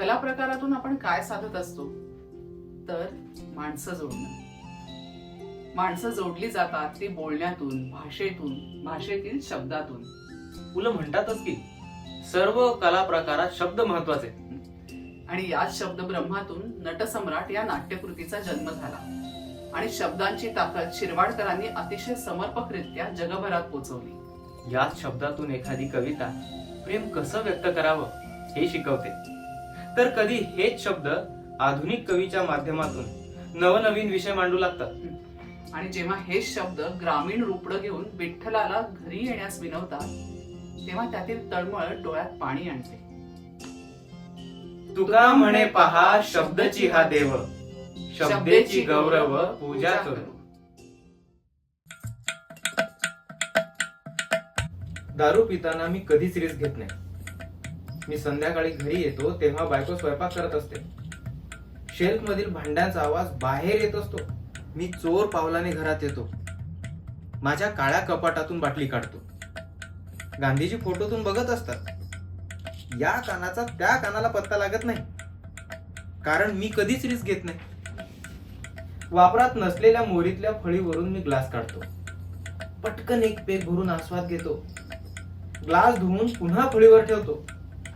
कला प्रकारातून आपण काय साधत असतो? तर माणसं जोडणं. माणसं जोडली जातात ती बोलण्यातून भाषेतून भाषेतील शब्दातून. मुलं म्हणतातच की सर्व कला प्रकारात शब्द महत्त्वाचे आणि याच शब्द ब्रह्मातून नटसम्राट या नाट्यकृतीचा जन्म झाला. आणि शब्दांची ताकद शिरवाडकरांनी अतिशय समर्पकरित्या जगभरात पोचवली. याच शब्दातून एखादी कविता प्रेम कसं व्यक्त करावं हे शिकवते. तर कधी हेच शब्द आधुनिक कवीच्या माध्यमातून नवनवीन विषय मांडू लागतात. आणि जेव्हा हे शब्द ग्रामीण रूपडं घेऊन विठ्ठलाला घरी येण्यास विनवतात तेव्हा त्यातील तळमळ डोळ्यात पाणी आणते. तुका म्हणे पहा शब्दची हा देव शब्देची गौरव पूजा करू. दारू पिताना मी कधीच रिस्क घेत नाही. मी संध्याकाळी घरी येतो तेव्हा बायको स्वयंपाक करत असते. शेल्फ मधील भांड्यांचा आवाज बाहेर येत असतो. मी चोर पावलाने घरात येतो. माझ्या काळ्या कपाटातून बाटली काढतो. गांधीजी फोटोतून बघत असतात. या कानाचा त्या कानाला पत्ता लागत नाही. कारण मी कधीच रिस्क घेत नाही. वापरात नसलेल्या मोरीतल्या फळीवरून मी ग्लास काढतो. पटकन एक पेक भरून आस्वाद घेतो. ग्लास धुवून पुन्हा फळीवर ठेवतो.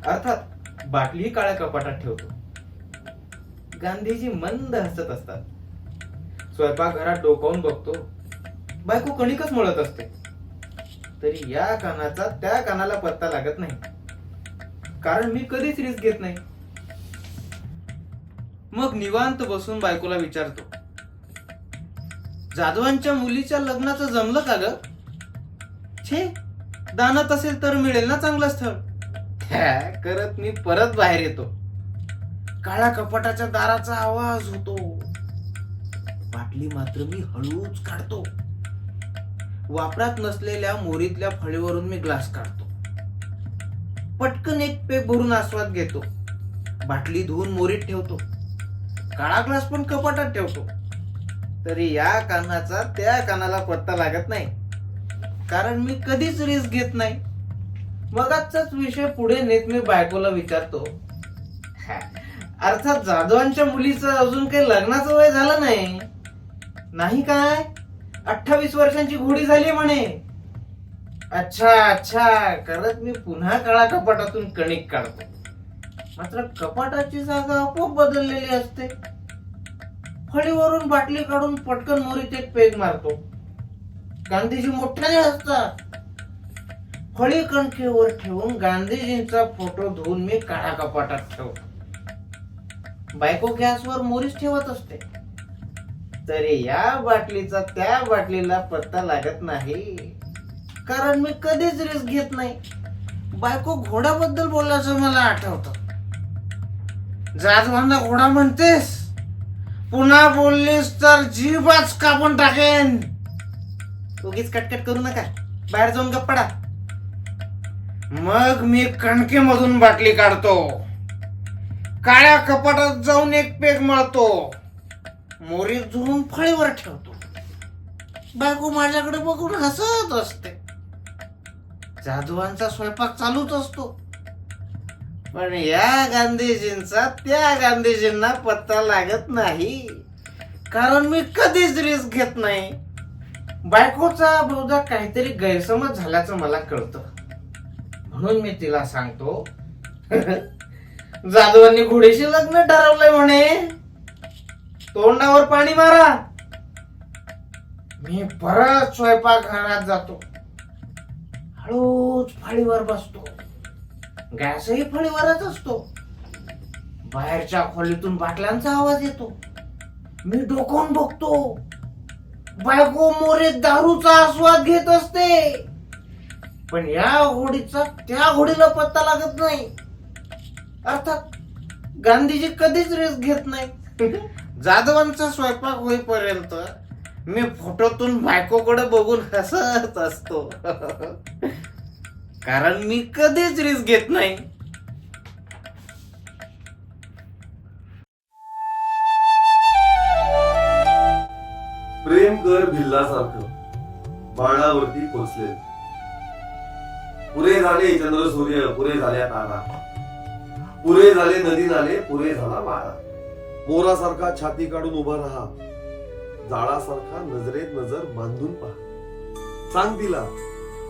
अर्थात बाटली काळ्या कपाटात ठेवतो. गांधीजी मंद हसत असतात. स्वयंपाकघरात डोकावून बघतो. बायको कणिकच मळत असते. तरी या कानाचा त्या कानाला पत्ता लागत नाही. कारण मी कधीच रिस्क घेत नाही. मग निवांत बसून बायकोला विचारतो. जाधवांच्या मुलीच्या लग्नाचं जमलं का ग? छे दानात असेल तर मिळेल ना चांगलं स्थळ. करत मी परत बाहेर येतो. काळ्या कपाटाच्या दाराचा आवाज होतो. बाटली मात्र मी हळूच काढतो. वापरात नसलेल्या मोरीतल्या फळीवरून मी ग्लास काढतो. पटकन एक पेग भरून आस्वाद घेतो. बाटली धुवून मोरीत ठेवतो. काळा ग्लास पण कपाटात ठेवतो. तरी या कानाचा त्या कानाला पत्ता लागत नाही. कारण मी कधीच रिस्क घेत नाही. मग आजचाच विषय पुढे नेत मी बायकोला विचारतो. अर्थात जाधवांच्या मुलीचं अजून काही लग्नाचं वय झालं नाही. नाही काय? अठ्ठावीस वर्षांची घोडी झाली म्हणे. अच्छा अच्छा. करत मी पुन्हा काळा कपाटातून कणिक काढतो. मात्र कपाटाची जागा आपोआप बदललेली असते. फळीवरून बाटली काढून पटकन मोरीत एक पेग मारतो. गांधीजी मोठ्याने असतात फळी कणकेवर ठेवून गांधीजींचा फोटो धुवून मी काळा कपाटात ठेवतो. बायको गॅसवर मोरीच ठेवत असते. तरी या बाटलीचा त्या बाटलीला पत्ता लागत नाही. कारण मी कधीच रिस्क घेत नाही. बायको घोड्याबद्दल बोलल्याचं मला आठवतं. जाजवांना घोडा म्हणतेस? पुन्हा बोललीस तर जीवाच कापून टाकेन. उगीच कटकट करू नका. बाहेर जाऊन गप्पडा मग मी कणकेमधून बाटली काढतो. काळ्या कपाटात जाऊन एक पेग मळतो. मोरी झुळून फळीवर ठेवतो. बायको माझ्याकडे बघून हसत असते. जाधवांचा स्वयंपाक चालूच असतो. पण या गांधीजींचा त्या गांधीजींना पत्ता लागत नाही. कारण मी कधीच रिस्क घेत नाही. बायकोचा बहुधा काहीतरी गैरसमज झाल्याचं मला कळतं. म्हणून मी तिला सांगतो. जाधवांनी घोडीशी लग्न ठरवलंय म्हणे. तोंडावर पाणी मारा. मी परत स्वयंपाक घरात जातो. हळूच फळीवर बसतो. गॅसही फळीवरच असतो. बाहेरच्या खोलीतून बाटल्यांचा आवाज येतो. मी डोकावून बघतो. बायको मोरे दारूचा आस्वाद घेत असते. पण या घोडीचा त्या घोडीला पत्ता लागत नाही. अर्थात गांधीजी कधीच रिस्क घेत नाही. जाधवांचा स्वयंपाक होईपर्यंत मी फोटोतून बायकोकडे बघून हसत असतो. कारण मी कधीच रिस्क घेत नाही. प्रेम कर भिल्लासारखं. बाळावरती पोचले पुरे झाले चंद्र सूर्य पुरे झाल्या तारा पुरे झाले नदी नाले पुरे झाला माळा मोरासारखा छाती काढून उभा राहा. जाळासारखा नजरेत नजर बांधून पहा. सांग तिला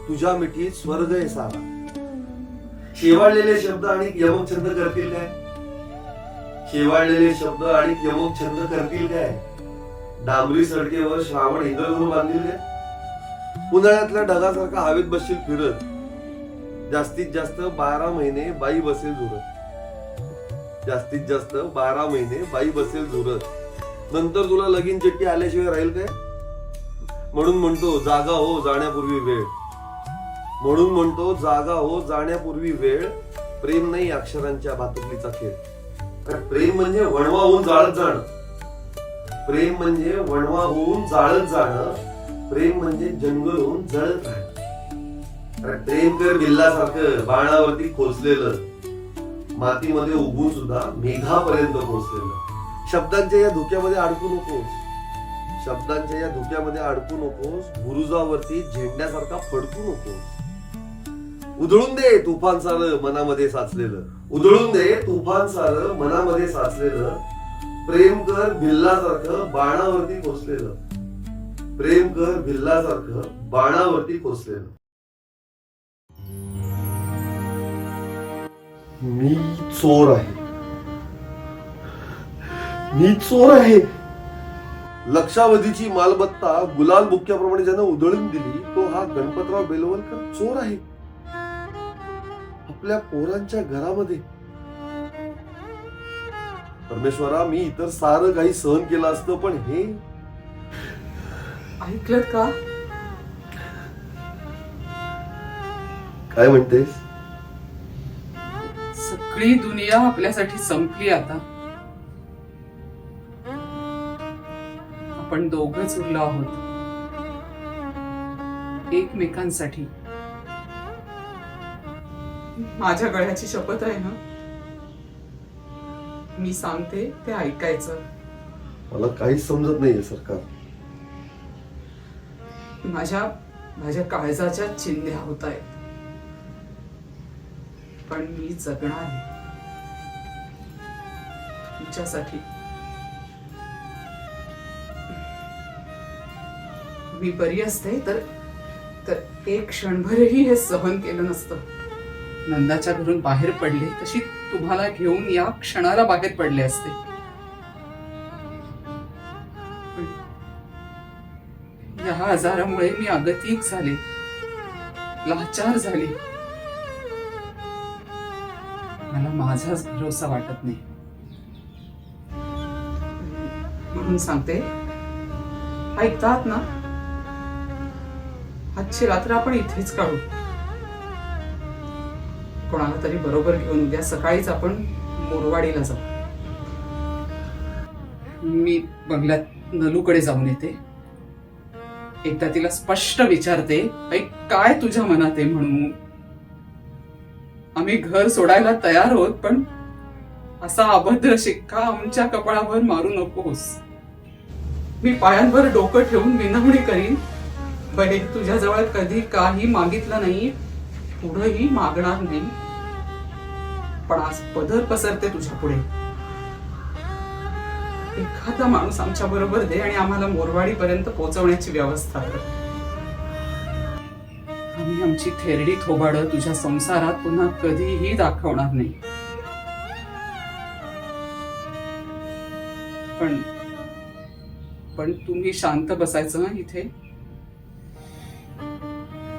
तुझ्या मिठीत स्वर्ग आहे सारा. शेवाळलेले शब्द आणि यमक छंद करतील काय? शेवाळलेले शब्द आणि यमक छंद करतील काय? डांबरी सडकेवर श्रावण इंद्रधनू बांधील काय? उन्हाळ्यातल्या ढगासारखा हवेत बसशील फिरत. जास्तीत जास्त बारा महिने बाई बसेल झुरत जास्तीत जास्त बारा महिने बाई बसेल झुरत नंतर तुला लगीन चिठ्ठी आल्याशिवाय राहील काय? म्हणून म्हणतो जागा हो जाण्यापूर्वी वेळ. म्हणून म्हणतो जागा हो जाण्यापूर्वी वेळ. प्रेम नाही अक्षरांच्या भातुकलीचा खेळ. प्रेम म्हणजे वणवा होऊन जाळत जाणं. प्रेम म्हणजे वणवा होऊन जाळत जाणं. प्रेम म्हणजे जंगल होऊन जळत राहणं. प्रेम कर बिल्लासारखं बाणावरती खोचलेलं. मातीमध्ये उगून सुद्धा मेघापर्यंत पोहोचलेलं. शब्दांच्या या धुक्यामध्ये अडकू नकोस. शब्दांच्या या धुक्यामध्ये अडकू नकोस. बुरुजावरती झेंड्यासारखा फडकू नकोस. उधळून दे तुफान सार मनामध्ये साचलेलं. उधळून दे तुफान सार मनामध्ये साचलेलं. प्रेम कर भिल्लासारखं बाणावरती कोसलेलं प्रेम कर भिल्लासारखं बाणावरती कोसलेलं मी चोर आहे. मी चोर आहे. लक्षावधीची मालमत्ता गुलाल बुक्क्याप्रमाणे ज्यानं उधळून दिली तो हा गणपतराव बेलवलकर चोर आहे. आपल्या पोरांच्या घरामध्ये. परमेश्वरा मी इतर सारं काही सहन केलं असतं पण हे ऐकलं का? काय म्हणतेस? सगळी दुनिया आपल्यासाठी संपली आता. आपण दोघच उरलो आहोत. एकमेकांसाठी. माझ्या गळ्याची शपथ आहे ना? मी सांगते ते ऐकायचं. मला काहीच समजत नाहीये सरकार. माझ्या माझ्या काळजाच्या चिंध्या होत आहेत पण मी जगणार आहे. तुमच्यासाठी. मी बरी असते तर तर एक क्षणभरही हे सहन केलं नसतं. नंदाच्या घरून बाहेर पडले तशी तुम्हाला घेऊन या क्षणाला बाहेर पडले असते. या आजारामुळे मी अगतिक झाले. लाचार झाले. मला माझाच भरोसा वाटत नाही. म्हणून सांगते ऐकतात ना? आजची रात्र आपण इथेच काढू. कोणाला तरी बरोबर घेऊन उद्या सकाळीच आपण मोरवाडीला जाऊ. मी बंगल्यात नलूकडे जाऊन येते. एकदा तिला स्पष्ट विचारते ऐक काय तुझ्या मनात आहे? म्हणून आम्ही घर सोडायला तयार आहोत पण असा अभद्र शिक्का आमच्या कपाळावर मारू नकोस. मी पायांवर डोकं ठेवून विनवणी करीन. बरे तुझ्याजवळ कधी काही मागितलं नाही पुढेही मागणार नाही. पण आज पदर पसरते तुझ्या पुढे. एखादा माणूस आमच्या बरोबर दे आणि आम्हाला मोरवाडी पर्यंत पोहोचवण्याची व्यवस्था कर. आमची थेरडी थोबाड तुझ्या संसारात पुन्हा कधीही दाखवणार नाही. पण पण तुम्ही शांत बसायचं ना इथे?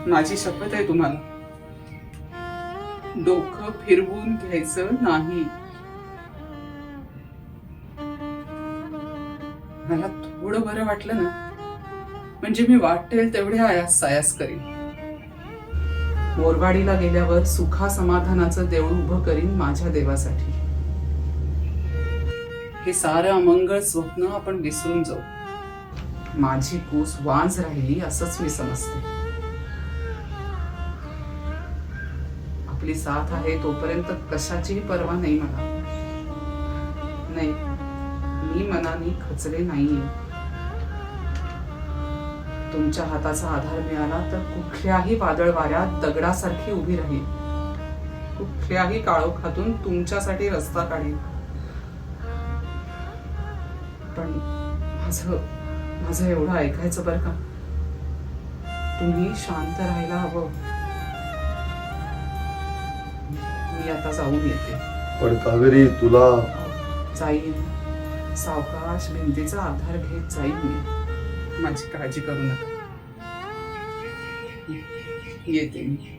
माझी शपथ आहे तुम्हाला. डोकं फिरवून घ्यायचं नाही. मला थोडं बरं वाटलं ना. म्हणजे मी वाटेल तेवढे आयास सायास करीन. मोरवाडीला गेल्यावर सुखा समाधानाचं देऊळ उभं करीन माझ्या देवासाठी. हे सारं अमंगळ स्वप्न आपण विसरून जाऊ. माझी कूस वांज राहिली असंच मी समजते. आपली साथ आहे तोपर्यंत कशाचीही पर्वा नाही मला. नाही मी मनाने खचले नाहीये. तुमच्या हाताचा आधार मिळाला तर कुठल्याही वादळ वाऱ्यात दगडासारखी उभी राहील. कुठल्या कुठल्याही काळोखातून तुमच्यासाठी रस्ता काढीन पण माझं माझं एवढं ऐकायचं बरं का? तुम्ही शांत राहायला हवं. मी आता जाऊन येते. पण कावेरी तुला जाईन. सावकाश भिंतीचा आधार घेत जाईन मी. माझी काळजी करू नका. येते मी.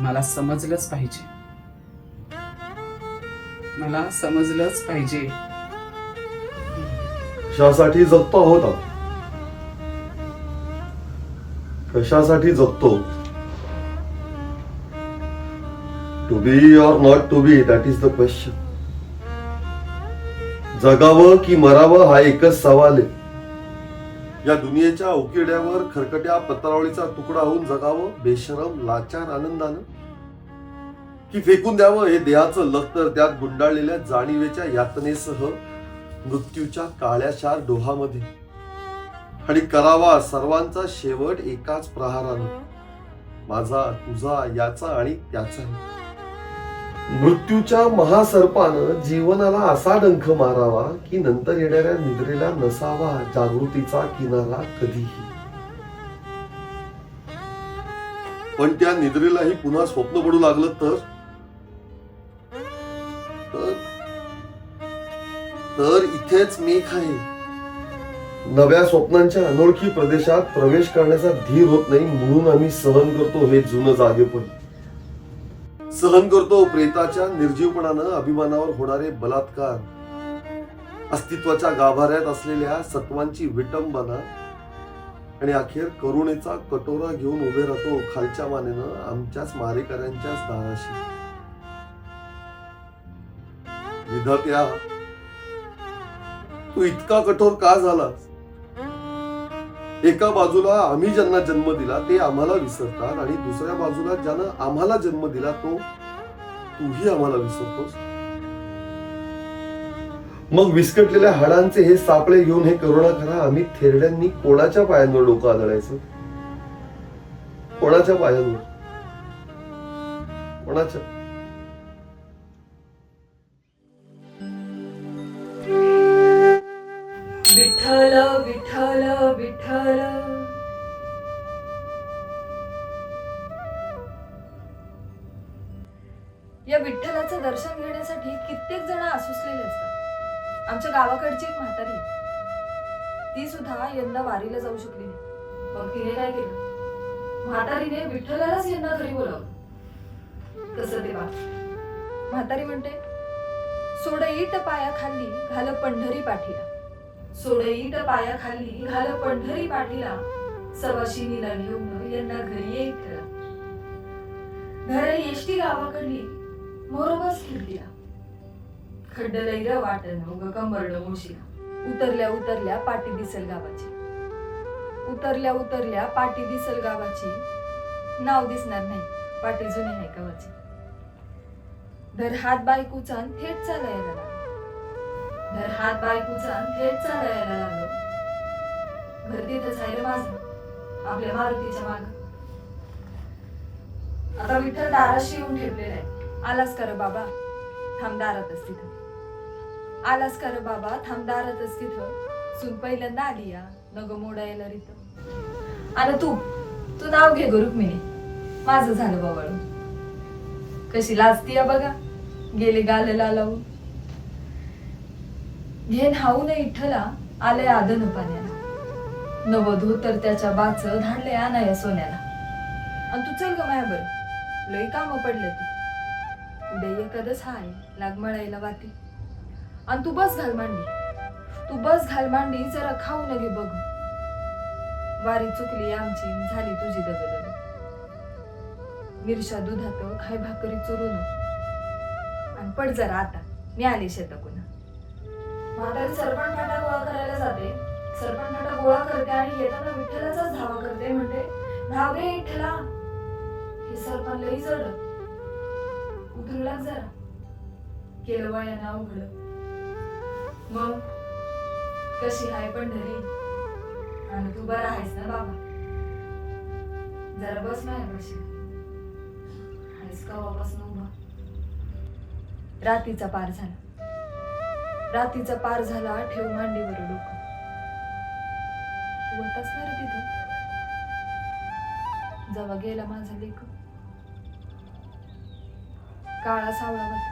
मला समजलंच पाहिजे. मला समजलंच पाहिजे. कशासाठी जगतो आहोत कशासाठी जगतो? To be or not to be that is the question जगावं की मरावं हा एकच सवाल आहे. या दुनियेच्या उकिड्यावर खरकट्या पत्रावळीचा तुकडा होऊन जगावं बेशरम लाचार आनंदानं? की फेकून द्यावं हे देहाचं लखतर त्यात गुंडाळलेल्या जाणीवेच्या यातनेसह मृत्यूच्या काळ्याशार डोहामध्ये? आणि करावा सर्वांचा शेवट एकाच प्रहारानं. माझा तुझा याचा आणि त्याचा मृत्यूच्या महासर्पानं जीवनाला असा डंख मारावा की नंतर येणाऱ्या निद्रेला नसावा जागृतीचा किनारा कधीही. पण त्या निद्रेलाही पुन्हा स्वप्न पडू लागलं तर? तर- इथेच मेघ आहे नव्या स्वप्नांच्या अनोळखी प्रदेशात प्रवेश करण्याचा धीर होत नाही म्हणून आम्ही सहन करतो हे जुनं जागेपण. सहन करतो प्रेताच्या निर्जीवपणानं अभिमानावर होणारे बलात्कार. अस्तित्वाच्या गाभाऱ्यात असलेल्या सत्वांची विटंबना आणि अखेर करुणेचा कटोरा घेऊन उभे राहतो खालच्या मानेनं आमच्याच मारेकऱ्यांच्याच दाराशी. विधात्या तू इतका कठोर का झालास? एका बाजूला आम्ही ज्यांना जन्म दिला ते आम्हाला विसरतात आणि दुसऱ्या बाजूला ज्यानं आम्हाला जन्म दिला तो तूही आम्हाला विसरतोस. मग विस्कटलेल्या हाडांचे हे सापळे घेऊन हे करुणा करा आम्ही थेरड्यांनी कोणाच्या पायांवर डोकं आदळायचं? कोणाच्या पायांवर? कोणाच्या? विठ्ठल विठ्ठल विठ्ठल. या विठ्ठलाचं दर्शन घेण्यासाठी कित्येक जण आसुसलेले असतात. आमच्या गावाकडची एक म्हातारी आहे. ती सुद्धा यंदा वारीला जाऊ शकली नाही. मग तिने काय केलं? म्हातारीने विठ्ठलालाच यंदा घरी बोलावलं. कसं तेव्हा म्हातारी म्हणते सोडईट पाया खाली घाल पंढरी पाठीला. सोडईट पाया खाली घाल पंढरी पाठीला सवाशिनीला घेऊन यांना घरी येत घर येष्टी गावाकडली मोरोबस खिडकीला खड्डलैर वाटण उग कंबरड मुळशीला उतरल्या उतरल्या पाटी दिसल गावाची. उतरल्या उतरल्या पाटी दिसल गावाची. नाव दिसणार नाही पाटी जुनी नाही गावाची. धर हात बायकूचा अन थेट चालायला तर हात बायकोचा अन थेट चालायला लागलो. घर तिथंच आहे रे माझं आपल्या मारुतीच्या माग. आता विठ्ठल दाराशी येऊन ठेवलेला आहे. आलास कर बाबा थांब दारातच तिथं. आलास कर बाबा थांब दारातच तिथं. सून पहिल्यांदा आली या नग मोडायला रित आणि तू तू नाव घे ग रुक्मिणी. माझं झालं बाबाळू कशी लाजती या बघा गेले गालेला लावून. घेन हाऊ न इठ्ठला आलंय आदन पाण्याला नवधू तर त्याच्या बाच धाडले आणाय सोन्याला. आणि तू चल ग माया बर लई काम पडले ती. उद्या कदस हाय लागमळायला वाती आणि तू बस घाल मांडी. तू बस घाल मांडी जरा खाऊ नगे बघ वारी चुकली आमची झाली तुझी दगदग. मिरशा दुधात खाय भाकरी चुरून. आणि पड जरा आता मी आले शेताकून म्हातारी सरपण फाटा गोळा करायला जाते. सरपण फाटा गोळा करते आणि येताना विठ्ठलाचाच धावा करते. म्हणते धाव गे विठ्ठला हे सरपण लई जड. उतरू लाग जरा. केलं नाव घड मग? कशी हाय पंढरी आणि तू बरा आहेस ना बाबा? जरा बस नाही माझ्यापाशी आहेस कवापासून उभा? रात्रीचा पार झाला. रातीचा पार झाला ठेव मांडीवर डोकं. तू होतास ना तिथं गेला माझा लेख काळा सावळा होता.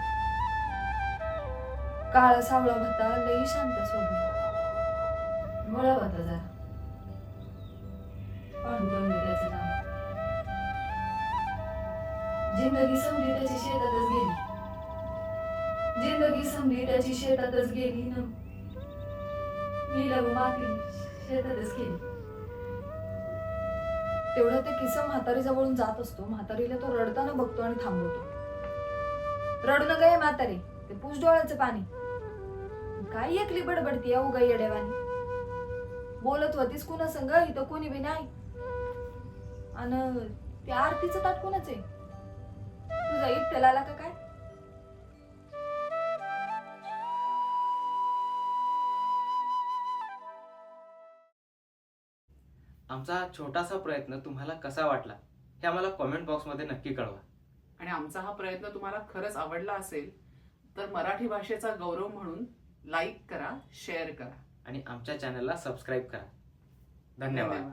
काळा सावळा होता लई शांत स्वभाव. मळा होता जरा. पांडुरंग त्याचं नाव. जिंदगी संपली त्याची शेतातच गेली. जिंदगी संपली त्याची शेतातच गेली ना. नीलव माती शेतातच गेली तेवढं ते किस्सा म्हातारी जवळून जात असतो. म्हातारीला तो रडताना बघतो आणि थांबवतो. रडू नका हे म्हातारी. ते पूस डोळ्याचं पाणी. काय एकली बडबडती अवघा येड्यावानी. बोलत होतीस कुणा संग इथं कोणी बी नाही. आणि त्या आरतीचं ताट कुणाच आहे? तुझा इट्टल का काय? आमचा छोटासा प्रयत्न तुम्हाला कसा वाटला हे आम्हाला कॉमेंट बॉक्समध्ये नक्की कळवा. आणि आमचा हा प्रयत्न तुम्हाला खरंच आवडला असेल तर मराठी भाषेचा गौरव म्हणून लाईक करा शेअर करा. आणि आमच्या चॅनलला सबस्क्राईब करा. धन्यवाद.